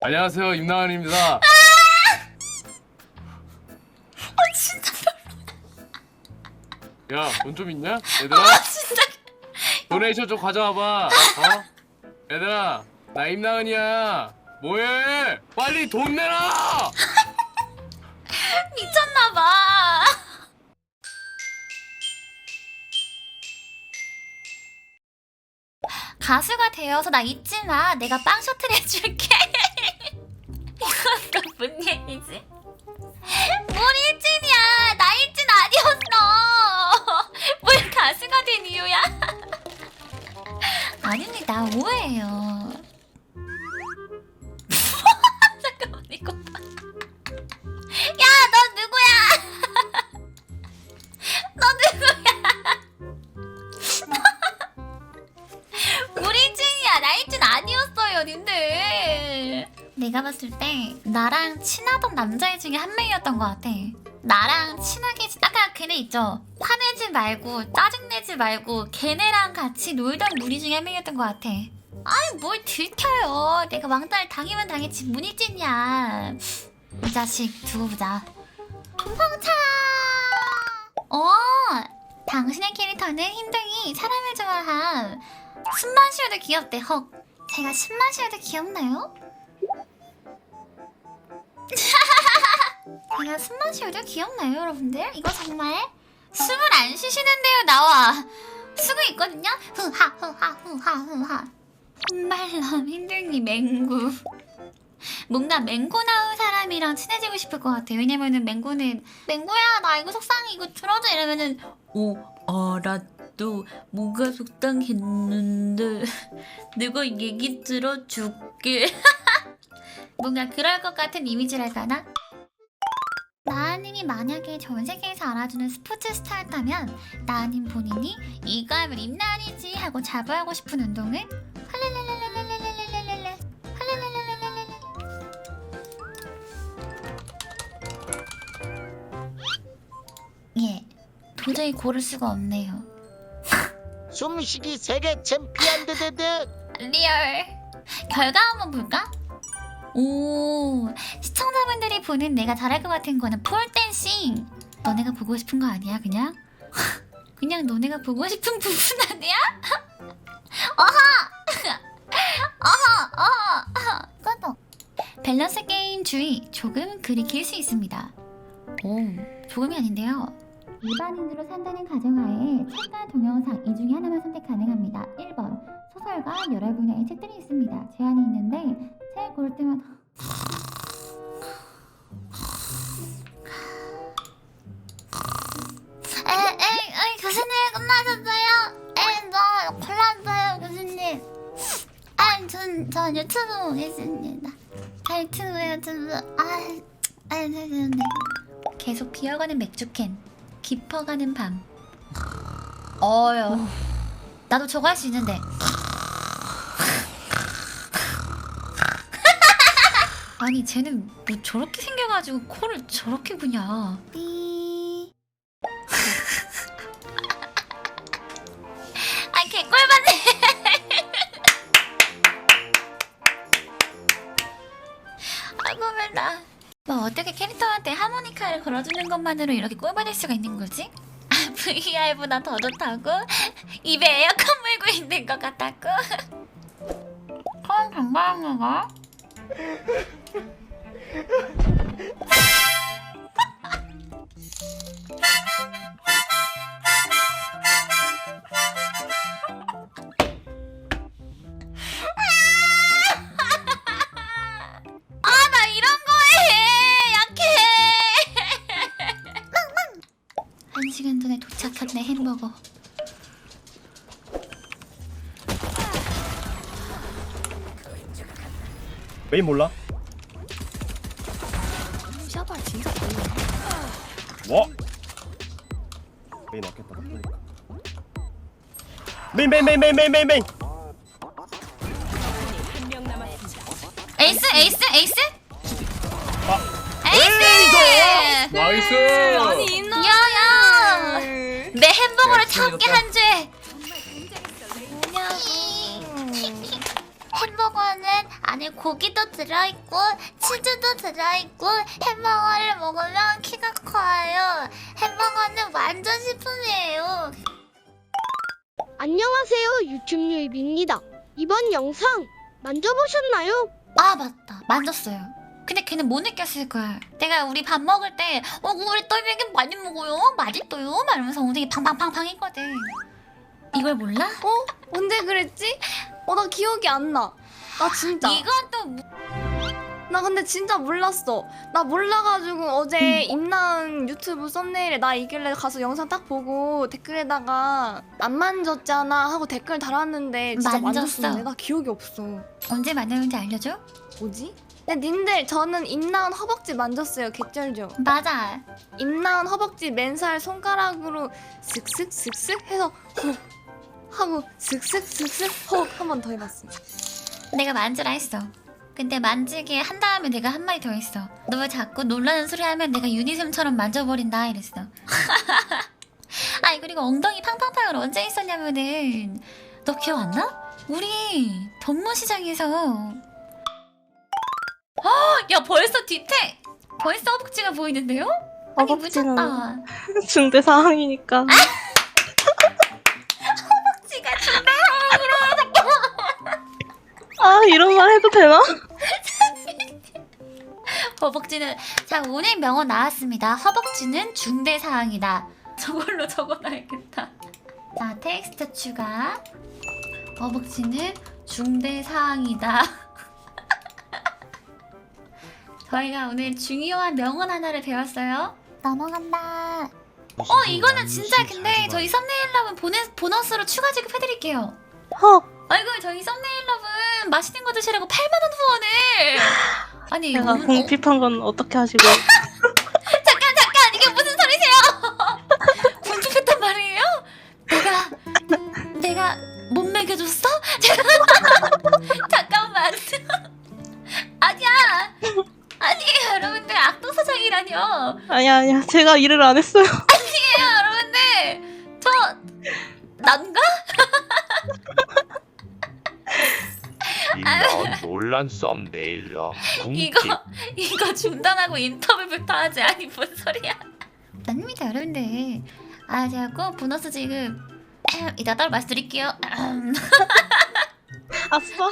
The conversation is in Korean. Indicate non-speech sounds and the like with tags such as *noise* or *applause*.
안녕하세요 임나은입니다. 어 진짜 야돈 좀 있냐? 얘들아 아 진짜 도네이션 좀 가져와봐. 어? 얘들아 나 임나은이야. 뭐해? 빨리 돈 내라. *laughs* 미쳤나봐. 가수가 되어서 나 잊지 마. 내가 빵 셔틀 해줄게. 이거 봐. 야, 너 누구야? *laughs* 너 누구야? *laughs* 우리 일진이야. 나 일진 아니었어요, 님들. 내가 봤을 때 나랑 친하던 남자애 중에 한 명이었던 것 같아. 나랑 친하게 지- 아까 걔네 있죠. 화내지 말고 짜증내지 말고 걔네랑 같이 놀던 무리 중에 한 명이었던 것 같아. 아니 뭘 들켜요. 내가 왕따를 당하면 당했지 문일진이야. 이 자식 두고 보자. 도망차. 어, 당신의 캐릭터는 힘둥이 사람을 좋아함. 숨만 쉬어도 귀엽대. 헉, 제가 숨만 쉬어도 귀엽나요? *laughs* 제가 숨만 쉬어도 귀엽나요, 여러분들? 이거 정말 숨을 안 쉬시는데요, 나와. 쓰고 있거든요. 후하 후하 후하 후하. 혼말람 힘둥이 맹구. 뭔가 맹고 나온 사람이랑 친해지고 싶을 것 같아. 왜냐면은 맹고는 맹고야 나 이거 속상해 이거 들어줘 이러면은 오 알았도 뭔가 속상했는데 내가 얘기 들어줄게. *laughs* 뭔가 그럴 것 같은 이미지랄까나? 나은님이 만약에 전 세계에서 알아주는 스포츠 스타였다면 나은님 본인이 이거 하면 임나은이지 하고 자부하고 싶은 운동은 도저히 고를 수가 없네요. 숨쉬기 세계 챔피언 드드드! 리얼. 결과 한번 볼까? 오 시청자분들이 보는 내가 잘할 것 같은 거는 폴댄싱! 너네가 보고 싶은 거 아니야 그냥? *laughs* 그냥 너네가 보고 싶은 부분 아니야? *laughs* *laughs* 어허! 어허 어허! 꺼져 밸런스 게임 주의 조금 글이 길수 있습니다. 오 조금이 아닌데요 일반인으로 산다는 가정하에 책과 동영상 이 중에 하나만 선택 가능합니다 1번 소설과 여러 분야의 책들이 있습니다. 제한이 있는데 책 고를 때마다 에 에 에이 교수님 끝나셨어요? 에 저 골랐어요 교수님. 아전전 유튜브 보겠습니다. 아, 유튜브 유튜브 아아 되는데 계속 비어가는 맥주캔 깊어가는 밤. 어여. 나도 저거 할 수 있는데. *laughs* 아니 쟤는 뭐 저렇게 생겨가지고 코를 저렇게. 삐. *laughs* 아 개꿀받네. *laughs* 아이고 mer다. 뭐 어떻게 캐릭터한테 하모니카를 걸어주는 것만으로 이렇게 꿀받을 수가 있는 거지? 아, VR보다 더 좋다고? 입에 에어컨 물고 있는 것 같다고? 처음 반가운가? 햄버거. 메인 몰라? 샤바 진짜 별로. 와! 메인 왔겠다 그러니까 메인 메인 메인 메인 메인 메인 메인 에이스 에이스 에이스? 아. 에이스! 나이스. 야야! 참게 진짜 한 죄. 햄버거는 안에 고기도 들어있고 치즈도 들어있고 햄버거를 먹으면 키가 커요. 햄버거는 완전 식품이에요. 안녕하세요 유튜브 유입입니다. 이번 영상 만져보셨나요? 아 맞다 만졌어요. 근데 걔는 못 느꼈을 거야. 내가 우리 밥 먹을 때, 어, 우리 똘비기 많이 먹어요. 맛있어요. 말하면서 엉덩이 팡팡팡팡 했거든. 이걸 몰라? 어? 언제 그랬지? 어, 나 기억이 안 나. 나 진짜. 이건 또 뭐- 나 근데 진짜 몰랐어. 나 몰라가지고 어제 임나은 유튜브 썸네일에 나 이길래 가서 영상 딱 보고 댓글에다가 안 만졌잖아 하고 댓글 달았는데 진짜 만졌어. 만졌었는데 나 기억이 없어. 언제 만났는지 알려줘? 뭐지? 근데 님들 저는 임나은 허벅지 만졌어요. 개쩔죠? 맞아. 임나은 허벅지 맨살 손가락으로 슥슥 슥슥 해서 호 하고 슥슥 슥슥 호 한 번 더 해봤어. 내가 만지라 했어. 근데 만지게 한 다음에 내가 한 마디 더 했어. 너 왜 자꾸 놀라는 소리 하면 내가 유니셈처럼 만져버린다 이랬어. *laughs* 아니 그리고 엉덩이 팡팡팡을 언제 있었냐면은 너 기억 안 나? 우리 동문시장에서 어, 야 벌써 뒤태 벌써 허벅지가 보이는데요? 아니 허벅지는 무섭다. *laughs* 중대 상황이니까. *laughs* 허벅지가 중대형으로 아 이런 말 해도 되나? *laughs* 허벅지는 자 오늘 명언 나왔습니다. 허벅지는 중대 사항이다. 저걸로 적어놔야겠다. 자 텍스트 추가. 허벅지는 중대 사항이다. 저희가 오늘 중요한 명언 하나를 배웠어요. 넘어간다. 어 이거는 진짜 근데 저희 썸네일럽은 보내, 보너스로 추가 지급해드릴게요. 허 아이고 저희 썸네일럽은 맛있는 거 드시라고 8만 원 후원을. *gasps* 아니 어, 공핍한 건 어떻게 하시고? 사장이라뇨 아니야 아니야. 제가 일을 안 했어요. *laughs* 아니에요 여러분들. 저 난가? 이런 논란 썸네일러 이거 이거 중단하고 인터뷰부터 하지. 아니 뭔 소리야. 아닙니다 여러분들. 아 제가 꼭 보너스 지금 이따 따로 말씀드릴게요. 아싸